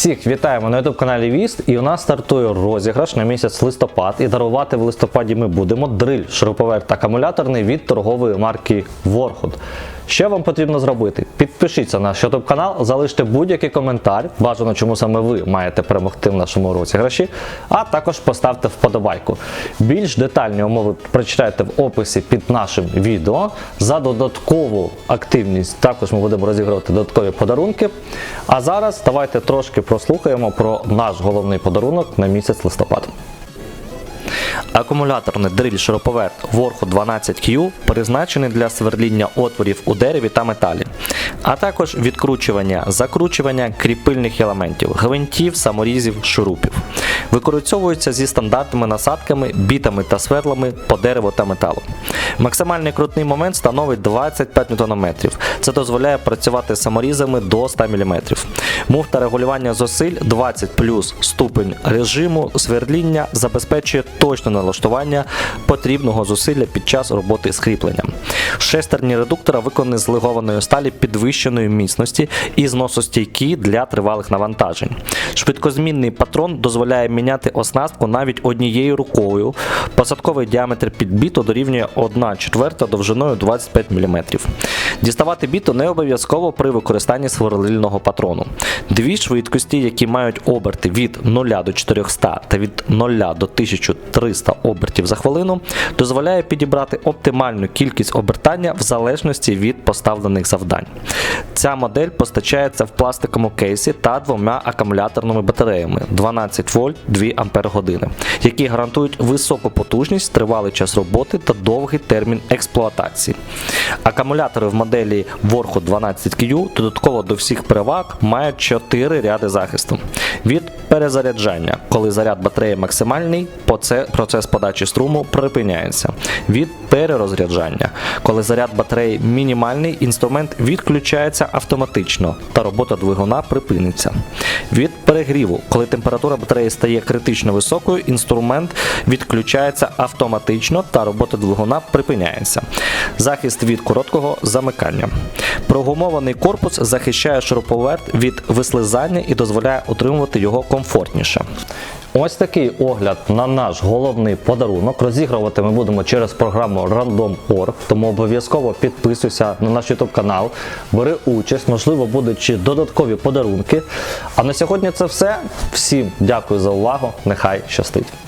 Всіх вітаємо на youtube каналі Віст. І у нас стартує розіграш на місяць листопад. І дарувати в листопаді ми будемо дриль, шуруповерт акумуляторний від торгової марки Warhood. Що вам потрібно зробити? Підпишіться на наш youtube канал, залиште будь-який коментар, бажано, чому саме ви маєте перемогти в нашому розіграші, а також поставте вподобайку. Більш детальні умови прочитайте в описі під нашим відео. За додаткову активність також ми будемо розігрувати додаткові подарунки. А зараз давайте трошки прослухаємо про наш головний подарунок на місяць листопад. Акумуляторний дриль шуруповерт Warhood 12Q призначений для сверління отворів у дереві та металі, а також відкручування, закручування кріпильних елементів, гвинтів, саморізів, шурупів. Використовується зі стандартними насадками, бітами та сверлами по дереву та металу. Максимальний крутний момент становить 25 Нм. Це дозволяє працювати саморізами до 100 мм. Муфта регулювання зусиль 20 плюс ступень режиму свердління забезпечує точне налаштування потрібного зусилля під час роботи з кріпленням. Шестерні редуктора виконані з легованої сталі підвищеної міцності і зносостійкі для тривалих навантажень. Швидкозмінний патрон дозволяє міняти оснастку навіть однією рукою. Посадковий діаметр під біту дорівнює 1 четверта довжиною 25 мм. Діставати біту не обов'язково при використанні сверлильного патрону. Дві швидкості, які мають оберти від 0 до 400 та від 0 до 1300 обертів за хвилину, дозволяє підібрати оптимальну кількість обертання в залежності від поставлених завдань. Ця модель постачається в пластиковому кейсі та двома акумуляторними батареями 12 вольт 2 ампер які гарантують високу потужність, тривалий час роботи та довгий термін експлуатації. Акумулятори в моделі Warhood 12Q додатково до всіх переваг мають 4 ряди захисту. Від перезаряджання, коли заряд батареї максимальний, процес подачі струму припиняється. Від перерозряджання, коли заряд батареї мінімальний, інструмент відключається автоматично та робота двигуна припиниться. Від перегріву, коли температура батареї стає критично високою, інструмент відключається автоматично та робота двигуна припиняється. Захист від короткого замикання. Прогумований корпус захищає шуруповерт від вислизання і дозволяє утримувати його комфортніше. Ось такий огляд на наш головний подарунок. Розігрувати ми будемо через програму Random.org, тому обов'язково підписуйся на наш YouTube канал, бери участь, можливо, будуть ще додаткові подарунки. А на сьогодні це все. Всім дякую за увагу. Нехай щастить!